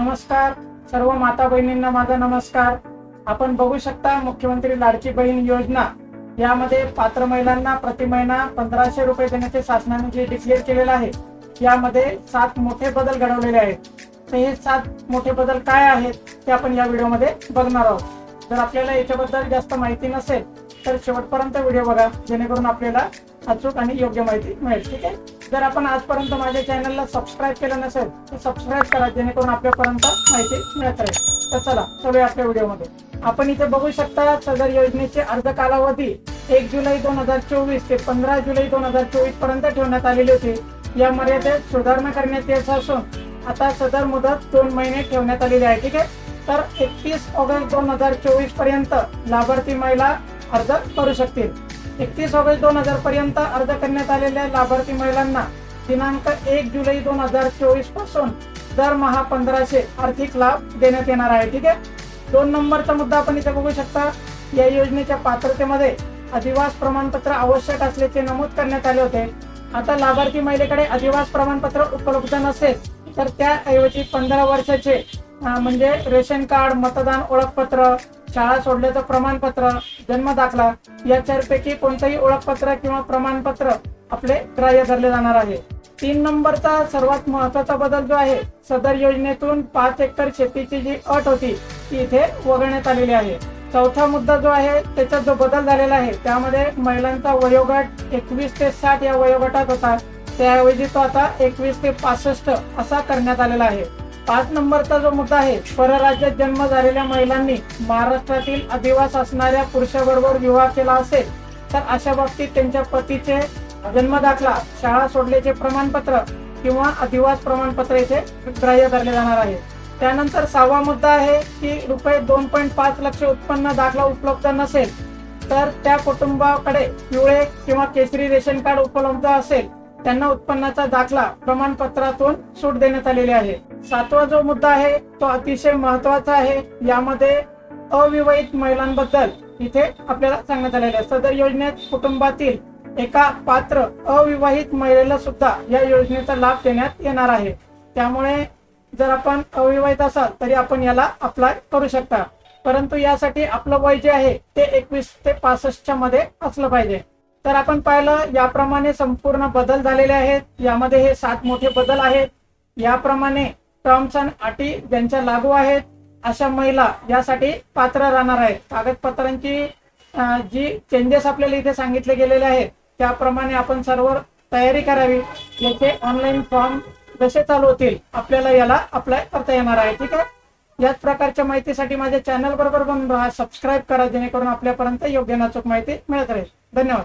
नमस्कार. सर्व माता बहिणींना माझा नमस्कार. आपण बघू शकता मुख्यमंत्री लाडकी बहीण योजना. यामध्ये पात्र महिलांना प्रति महिना पंधराशे रुपये देण्याचे शासनाने जे डिक्लेअर केलेलं आहे यामध्ये सात मोठे बदल घडवलेले आहेत. तर हे सात मोठे बदल काय आहेत ते आपण या व्हिडिओमध्ये बघणार आहोत. जर आपल्याला याच्याबद्दल जास्त माहिती नसेल तर शेवटपर्यंत व्हिडिओ बघा जेणेकरून आपल्याला अचूक आणि योग्य माहिती मिळेल ठीक आहे? जर आपण आजपर्यंत माझ्या चॅनलला सबस्क्राईब केलं नसेल तर सबस्क्राईब करा जेणेकरून आपल्यापर्यंत माहिती मिळत राहील. तर चला चलूया आपल्या व्हिडिओमध्ये आपण इथे बघू शकता सदर योजनेचे अर्ज कालावधी एक जुलै दोन हजार चोवीस ते पंधरा जुलै दोन हजार चोवीसपर्यंत ठेवण्यात आलेली होती. या मर्यादेत सुधारणा करण्यात येत असून आता सदर मुदत दोन महिने ठेवण्यात आलेली आहे ठीक आहे? तर एकतीस ऑगस्ट दोन हजार चोवीसपर्यंत लाभार्थी महिला अर्ज करू शकतील. एकतीस ऑगस्ट दोन हजार पर्यंत अर्ज करण्यात आलेल्या लाभार्थी महिलांना दिनांक एक जुलै दोन हजार चोवीसपासून दरमहा पंधराशे आर्थिक लाभ देण्यात येणार आहे. ठीक आहे? दोन नंबरचा मुद्दा आपण इथे बघू शकता. या योजनेच्या पात्रतेमध्ये अधिवास प्रमाणपत्र आवश्यक असल्याचे नमूद करण्यात आले होते. आता लाभार्थी महिलेकडे अधिवास प्रमाणपत्र उपलब्ध नसेल तर त्याऐवजी पंधरा वर्षाचे म्हणजे रेशन कार्ड मतदान ओळखपत्र शाळा सोडल्याचं प्रमाणपत्र जन्म दाखला या चारपैकी कोणतंही ओळखपत्र किंवा प्रमाणपत्र आपले ग्राह्य धरले जाणार आहे. तीन नंबरचा सर्वात महत्त्वाचा बदल जो आहे सदर योजनेतून पाच एकर शेतीची जी अट होती ती इथे वगळण्यात आलेली आहे. चौथा मुद्दा जो आहे त्याच्यात जो बदल झालेला आहे त्यामध्ये महिलांचा वयोगट एकवीस ते साठ या वयोगटात होता. त्याऐवजी तो आता एकवीस ते पासष्ट असा करण्यात आलेला आहे. पाच नंबरचा जो मुद्दा आहे परराज्यात जन्म झालेल्या महिलांनी महाराष्ट्रातील अधिवास असणाऱ्या पुरुषाबरोबर विवाह केला असेल तर अशा बाबतीत त्यांच्या पतीचे जन्म दाखला शाळा सोडल्याचे प्रमाणपत्र किंवा अधिवास प्रमाणपत्र येथे ग्राह्य धरले जाणार आहे. त्यानंतर सहावा मुद्दा आहे की रुपये दोन पॉईंट पाच लक्ष उत्पन्न दाखला उपलब्ध नसेल तर त्या कुटुंबाकडे पिवळे किंवा केसरी रेशन कार्ड उपलब्ध असेल. त्यांना उत्पन्नाचा दाखला प्रमाणपत्रातून सूट देण्यात आलेली आहे. सातवा जो मुद्दा आहे तो अतिशय महत्त्वाचा आहे. यामध्ये अविवाहित महिलांबद्दल इथे आपल्याला सांगण्यात आलेले आहे. सदर योजनेत कुटुंबातील एका पात्र अविवाहित महिलेला सुद्धा या योजनेचा लाभ देण्यात येणार आहे. त्यामुळे जर आपण अविवाहित असाल तरी आपण याला अप्लाय करू शकता. परंतु यासाठी आपलं वय जे आहे ते एकवीस ते पासष्टच्या मध्ये असलं पाहिजे. तर आपण पाहिलं याप्रमाणे संपूर्ण बदल झालेले आहेत. यामध्ये हे सात मोठे बदल आहेत. याप्रमाणे टर्म्स अँड अटी ज्यांच्या लागू आहेत. अशा महिला यासाठी पात्र राहणार आहेत. कागदपत्रांची जी चेंजेस आपल्याला इथे सांगितले गेलेले आहेत त्याप्रमाणे आपण सर्व तयारी करावी. याचे ऑनलाईन फॉर्म जसे चालू होतील आपल्याला याला अप्लाय करता येणार आहे. ठीक आहे? याच प्रकारच्या माहितीसाठी माझ्या चॅनल बरोबर बनून राहा. सबस्क्राईब करा जेणेकरून आपल्यापर्यंत योग्य नाचूक माहिती मिळत राहील. धन्यवाद.